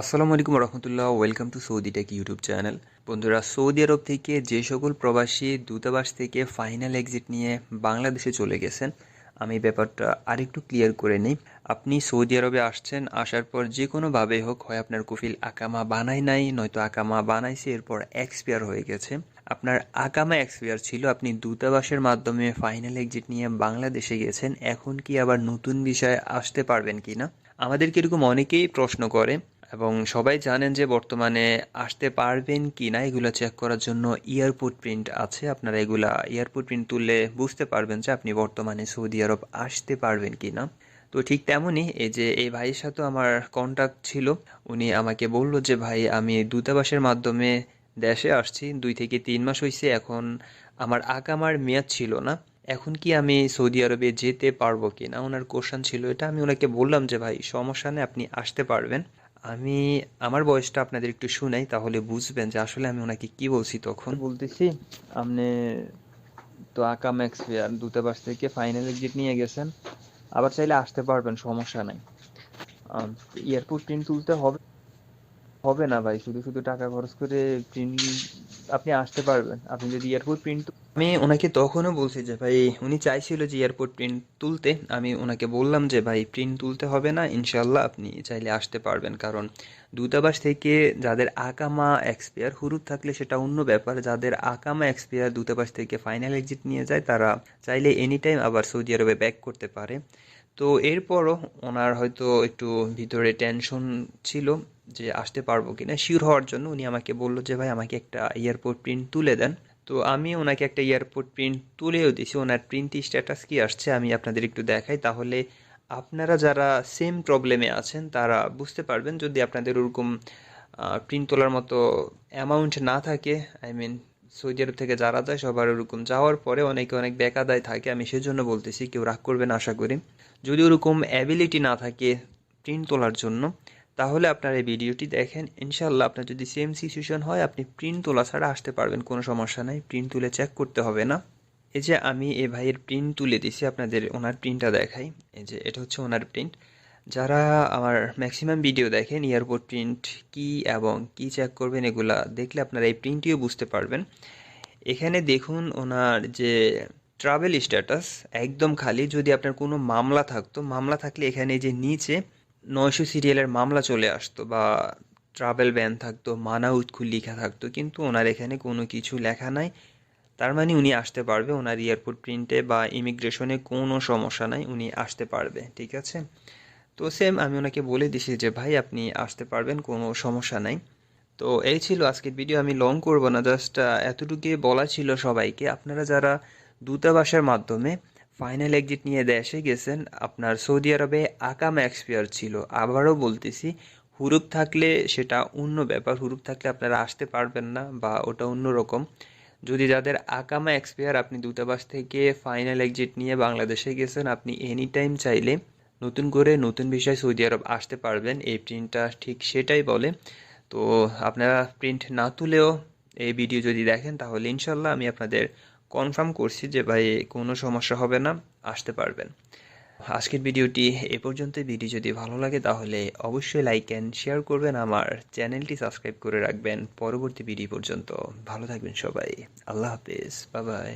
আসসালামু আলাইকুম রহমতুল্লাহ welcome to Saudi tech YouTube channel. বন্ধুরা, সৌদি আরব থেকে যে সকল প্রবাসী দূতাবাস থেকে ফাইনাল এক্সিট নিয়ে বাংলাদেশে চলে গেছেন, আমি ব্যাপারটা আরেকটু ক্লিয়ার করে নিই। আপনি সৌদি আরবে আসছেন, আসার পর যে কোনোভাবে হোক, হয় আপনার কুফিল আকামা বানাই নাই, নয়তো আকামা বানাইছে, এরপর এক্সপায়ার হয়ে গেছে। আপনার আকামা এক্সপায়ার ছিল, আপনি দূতাবাসের মাধ্যমে ফাইনাল এক্সিট নিয়ে বাংলাদেশে গেছেন, এখন কি আবার নতুন বিষয়ে আসতে পারবেন কি না আমাদেরকে এরকম অনেকেই প্রশ্ন করে এবং সবাই জানেন যে বর্তমানে আসতে পারবেন কি না, এগুলো চেক করার জন্য এয়ারপোর্ট প্রিন্ট আছে। আপনারা এগুলা এয়ারপোর্ট প্রিন্ট তুললে বুঝতে পারবেন যে আপনি বর্তমানে সৌদি আরব আসতে পারবেন কি না। তো ঠিক তেমনই এই যে এই ভাইয়ের সাথে আমার কন্ট্যাক্ট ছিল, উনি আমাকে বলল যে, ভাই, আমি দূতাবাসের মাধ্যমে দেশে আসছি, দুই থেকে তিন মাস হয়েছে এখন আমার আকামার মেয়াদ ছিল না, এখন কি আমি সৌদি আরবে যেতে পারব কি না? ওনার কোশ্চান ছিল এটা। আমি ওনাকে বললাম যে, ভাই, সমস্যা নেই, আপনি আসতে পারবেন। আমি আমার বয়সটা আপনাদের একটু শুনাই, তাহলে বুঝবেন যে আসলে আমি ওনাকে কি বলছি তখন। বলতেছি, আপনি তো আকাম এক্সপিয়ার দূতাবাস থেকে ফাইনাল এক্সিট নিয়ে গেছেন, আবার চাইলে আসতে পারবেন, সমস্যা নাই। এয়ারপোর্ট প্রিন্ট তুলতে হবে হবে না ভাই, শুধু শুধু টাকা খরচ করে প্রিন্ট আপনি আসতে পারবেন। আপনি যদি এয়ারপোর্ট প্রিন্ট আমি ওনাকে তখনও বলছি যে, ভাই, উনি চাইছিল যে এয়ারপোর্ট প্রিন্ট তুলতে। আমি ওনাকে বললাম যে, ভাই প্রিন্ট তুলতে হবে না ইনশাল্লাহ আপনি চাইলে আসতে পারবেন। কারণ দূতাবাস থেকে যাদের আকামা এক্সপায়ার হুরুপ থাকলে সেটা অন্য ব্যাপার। যাদের আকামা এক্সপায়ার দূতাবাস থেকে ফাইনাল এক্সিট নিয়ে যায়, তারা চাইলে এনি টাইম আবার সৌদি আরবে ব্যাক করতে পারে। তো এরপরও ওনার হয়তো একটু ভিতরে টেনশন ছিল। যে আসতে পারব কিনা শিওর হওয়ার জন্য উনি আমাকে বলল যে, ভাই, আমাকে একটা এয়ারপোর্ট প্রিন্ট তুলে দেন। তো আমি ওনাকে একটা এয়ারপোর্ট প্রিন্ট তুলেও দিছি। ওনার প্রিন্ট স্ট্যাটাস কি আসছে আমি আপনাদের একটু দেখাই। তাহলে আপনারা যারা সেম প্রবলেমে আছেন, তারা বুঝতে পারবেন যদি আপনাদের ওরকম প্রিন্ট তোলার মতো অ্যামাউন্ট না থাকে আই মিন সৌদি আরব থেকে যারা যায়, সবার ওরকম যাওয়ার পরে অনেকে অনেক বেকাদায় থাকে। আমি সেজন্য বলতেছি, কেউ রাগ করবেন আশা করি। যদি ওরকম অ্যাবিলিটি না থাকে প্রিন্ট তোলার জন্য তাহলে আপনার এই ভিডিওটি দেখেন। ইনশাল্লাহ আপনার যদি সেম সিচুয়েশন হয়, আপনি প্রিন্ট তোলা ছাড়া আসতে পারবেন, কোনো সমস্যা নাই। প্রিন্ট তুলে চেক করতে হবে না। এই যে আমি এ ভাইয়ের প্রিন্ট তুলে দিছি, আপনাদের ওনার প্রিন্টটা দেখাই। এই যে এটা হচ্ছে ওনার প্রিন্ট যারা আমার ম্যাক্সিমাম ভিডিও দেখেন এয়ারপোর্ট প্রিন্ট কি এবং কি চেক করবেন, এগুলা দেখলে আপনারা এই প্রিন্টটিও বুঝতে পারবেন। এখানে দেখুন ওনার যে ট্রাভেল স্ট্যাটাস একদম খালি। যদি আপনার কোনো মামলা থাকতো, মামলা থাকলে এখানে যে নিচে নয়শো সিরিয়ালের মামলা চলে আসতো বা ট্রাভেল ব্যান থাকতো, মানা উৎকুল লেখা থাকতো, কিন্তু ওনার এখানে কোনো কিছু লেখা নাই। তার মানে উনি আসতে পারবে, ওনার এয়ারপোর্ট প্রিন্টে বা ইমিগ্রেশনে কোনো সমস্যা নাই, উনি আসতে পারবে, ঠিক আছে? তো সেম আমি ওনাকে বলে দিছি যে, ভাই, আপনি আসতে পারবেন, কোনো সমস্যা নাই। তো এই ছিল আজকের ভিডিও আমি লং করব না জাস্ট এতটুকুই বলা ছিল সবাইকে। আপনারা যারা দূতাবাসের মাধ্যমে ফাইনাল এক্সিট নিয়ে দেশে গেছেন আপনার সৌদি আরবে আকাম এক্সপায়ার ছিল। আবারও বলতেছি, হুরুপ থাকলে সেটা অন্য ব্যাপার, হুরুপ থাকলে আপনারা আসতে পারবেন না বা ওটা অন্য রকম। যদি যাদের আকামা এক্সপায়ার আপনি দূতাবাস থেকে ফাইনাল এক্সিট নিয়ে বাংলাদেশে গেছেন, আপনি এনি টাইম চাইলে নতুন করে নতুন বিষয় সৌদি আরব আসতে পারবেন। এই প্রিন্টটা ঠিক সেটাই বলে। তো আপনারা প্রিন্ট না তুলেও এই ভিডিও যদি দেখেন, তাহলে ইনশাল্লাহ আমি আপনাদের কনফার্ম করছি যে ভাই কোনো সমস্যা হবে না, আসতে পারবেন। আজকের ভিডিওটি এ পর্যন্ত ভিডিও যদি ভালো লাগে তাহলে অবশ্যই লাইক অ্যান্ড শেয়ার করবেন। আমার চ্যানেলটি সাবস্ক্রাইব করে রাখবেন। পরবর্তী ভিডিও পর্যন্ত। ভালো থাকবেন সবাই। আল্লাহ হাফিজ। Bye bye